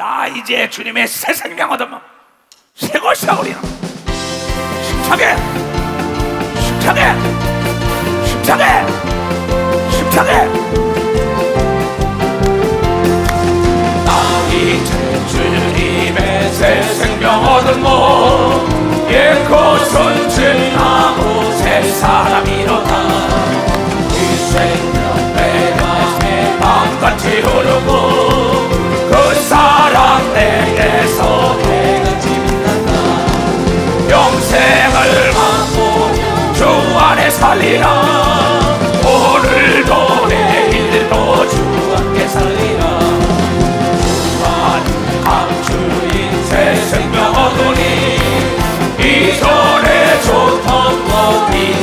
나 이제 주님의 새 생명 얻으면 새 것이야 우리는 힘차게 힘차게 힘차게 내게서 해같이 빛난다 영생을 맛보며 주 안에 살리라. 오늘도 내일도 주 함께 살리라. 주한 강주인 새 생명 얻으니 이전에 좋던 것이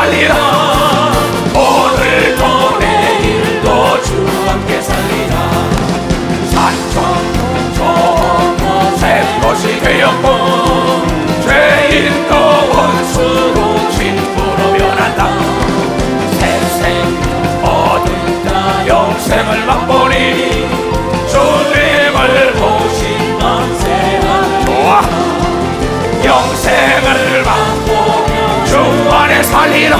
안에 살 살리라.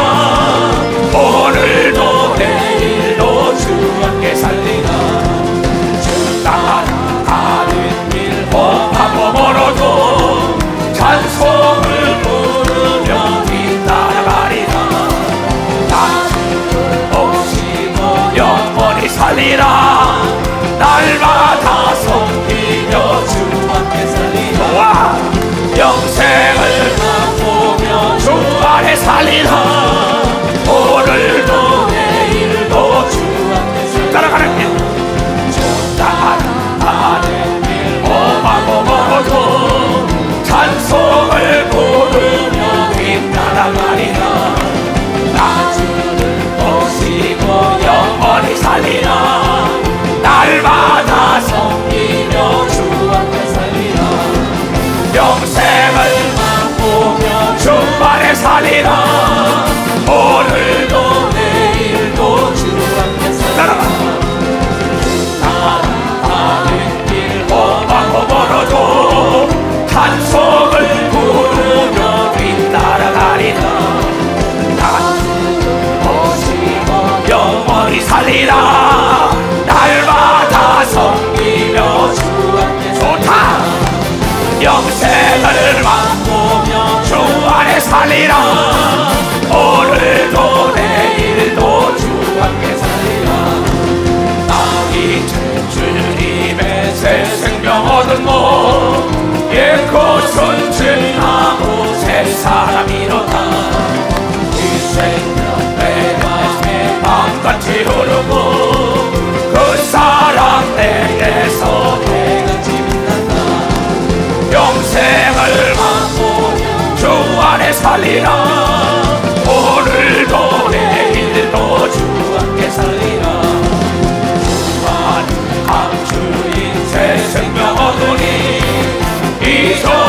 오늘도 내일도 주 함께 살리라. 주 따라가는 길 험하고 멀어도 찬송을 부르며 뒤따라가리라. 나주를 오시고 영원히 살리라. 날마다 섬기며 주 함께 살리라. 영생을 주안 살리라 살리라. 오늘도 내일도 주 함께 살리라. 나 이제 주님의 새 생명 얻은 몸옛 것은 지나고 새 사람이로다. 이 생명 내 가슴에 밤같이 흐르 살리라. 오늘도 내일도 주 함께 살리라. 주한 강주인 새 생명 얻으니 이전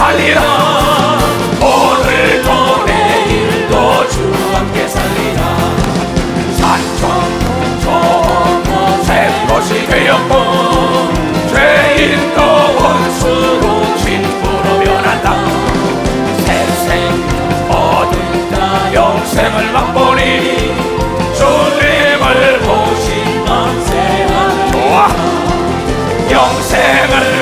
살리라. 오늘도 내일도 주 함께 살리라. 산청 좋은 곳에 것이 되었고 죄인도 원수로 진부로 변한다. 새 생명 얻은 자 영생을 맛보니 주님을 보신 만세하는 좋아. 영생을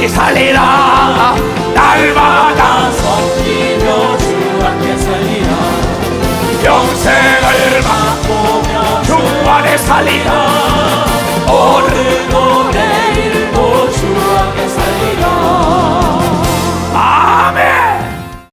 영원히 살리라. 날마다 섬기며 주 앞에 살리라. 평생을 바꾸며 주 안에 살리라. 오늘